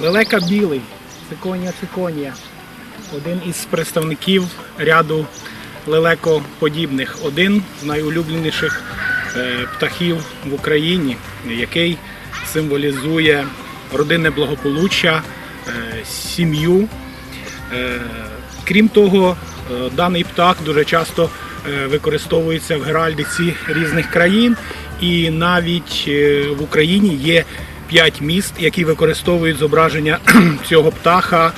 Лелека білий, циконія циконія. Один із представників ряду лелекоподібних, один з найулюбленіших е, птахів в Україні, який символізує родинне благополуччя, е, сім'ю. Е, Крім того, даний птах дуже часто використовується в геральдиці різних країн, і навіть в Україні є п'ять міст, які використовують зображення цього птаха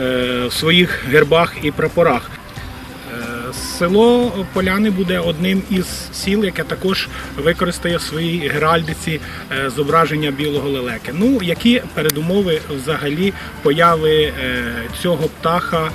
е, в своїх гербах і прапорах. Е, Село Поляни буде одним із сіл, яке також використає в своїй геральдиці е, зображення білого лелеки. Ну, які передумови взагалі появи цього птаха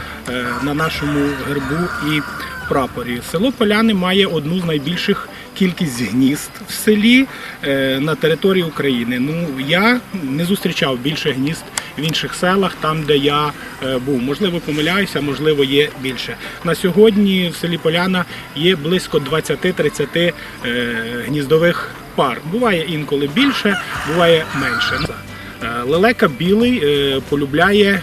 на нашому гербу і прапорі? Село Поляни має одну з найбільших кількість гнізд в селі е, на території України. Ну я не зустрічав більше гнізд в інших селах, там де я е, був. Можливо, помиляюся, можливо, є більше. На сьогодні в селі Поляна є близько 20-30 е, гніздових пар. Буває інколи більше, буває менше. Лелека білий полюбляє.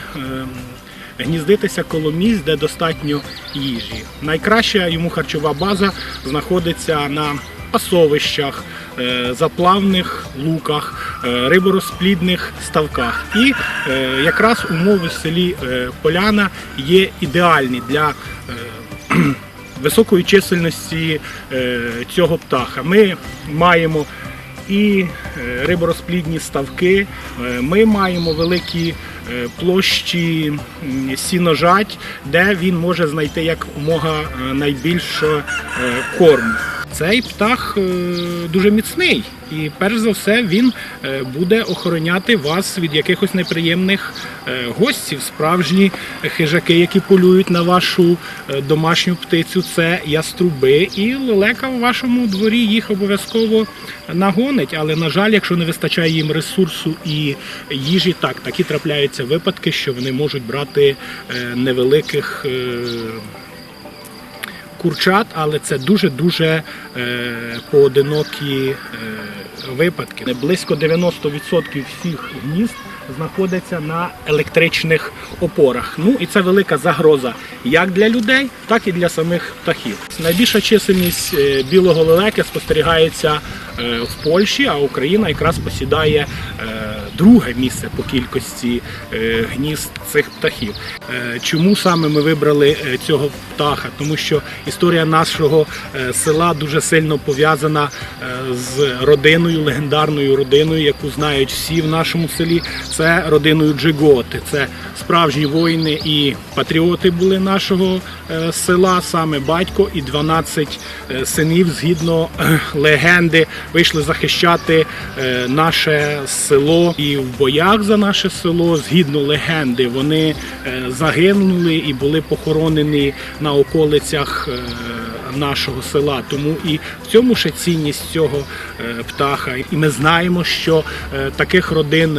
Гніздитися коло місць, де достатньо їжі. Найкраща йому харчова база знаходиться на пасовищах, е, заплавних луках, е, риборозплідних ставках. І е, якраз умови в селі Поляна є ідеальні для високої чисельності цього птаха. Ми маємо і е, риборозплідні ставки, е, ми маємо великі е, площі сіножать, де він може знайти як мога е, найбільше корму. Цей птах е, дуже міцний, і перш за все він е, буде охороняти вас від якихось неприємних е, гостів. Справжні хижаки, які полюють на вашу домашню птицю, це яструби. І лелека в вашому дворі їх обов'язково нагонить. Але на жаль, якщо не вистачає їм ресурсу і їжі, так такі трапляються випадки, що вони можуть брати невеликих. Курчат, але це дуже-дуже е, поодинокі е, випадки. Близько 90% всіх гнізд знаходяться на електричних опорах. Ну і це велика загроза як для людей, так і для самих птахів. Найбільша чисельність е, білого лелеки спостерігається в Польщі, а Україна якраз посідає друге місце по кількості е, гнізд цих птахів. Е, Чому саме ми вибрали е, цього птаха? Тому що історія нашого села дуже сильно пов'язана з родиною, легендарною родиною, яку знають всі в нашому селі. Це родиною Джиготи. Це справжні воїни і патріоти були нашого села, саме батько і 12 е, синів, згідно легенди, вийшли захищати наше село і в боях за наше село. Згідно легенди, вони е, загинули і були похоронені на околицях. е, Нашого села, тому і в цьому ще цінність цього е, птаха. І ми знаємо, що таких родин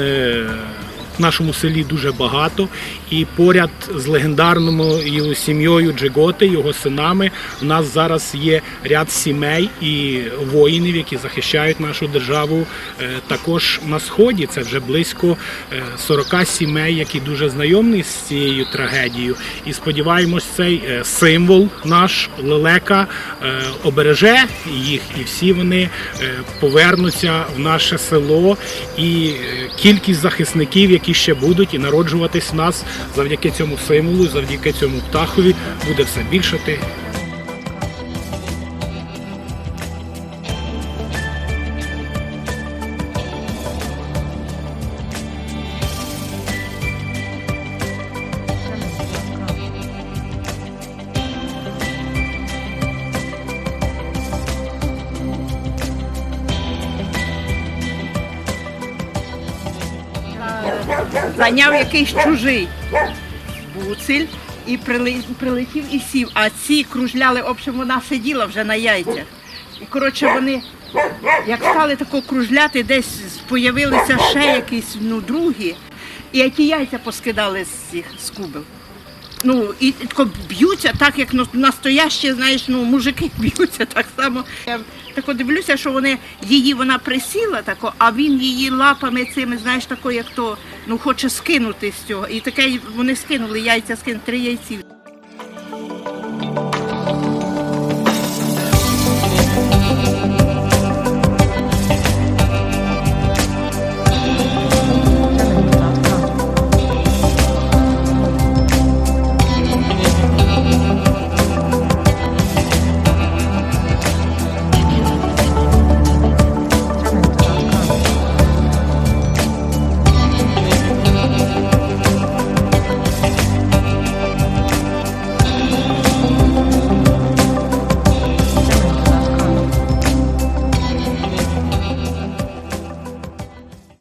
в нашому селі дуже багато, і поряд з легендарною сім'єю Джиготи, його синами, у нас зараз є ряд сімей і воїнів, які захищають нашу державу е, також на сході. Це вже близько е, 40 сімей, які дуже знайомі з цією трагедією. І сподіваємось, цей е, символ наш лелека е, обереже їх, і всі вони е, повернуться в наше село. І е, кількість захисників, які ще будуть і народжуватись в нас завдяки цьому символу, завдяки цьому птахові, буде все більшати. Зайняв якийсь чужий буцель і прилетів і сів. А ці кружляли, в общем, вона сиділа вже на яйцях. І коротше вони, як стали тако кружляти, десь з'явилися ще якісь ну, другі, і ті яйця поскидали з цих з кубів. Ну, і тако б'ються так, як на- настоящі, знаєш, ну, мужики б'ються так само. Я тако дивлюся, що вони її вона присіла тако, а він її лапами цими, знаєш, тако, як то ну, хоче скинути з цього. І таке вони скинули яйця, скинули три яйці.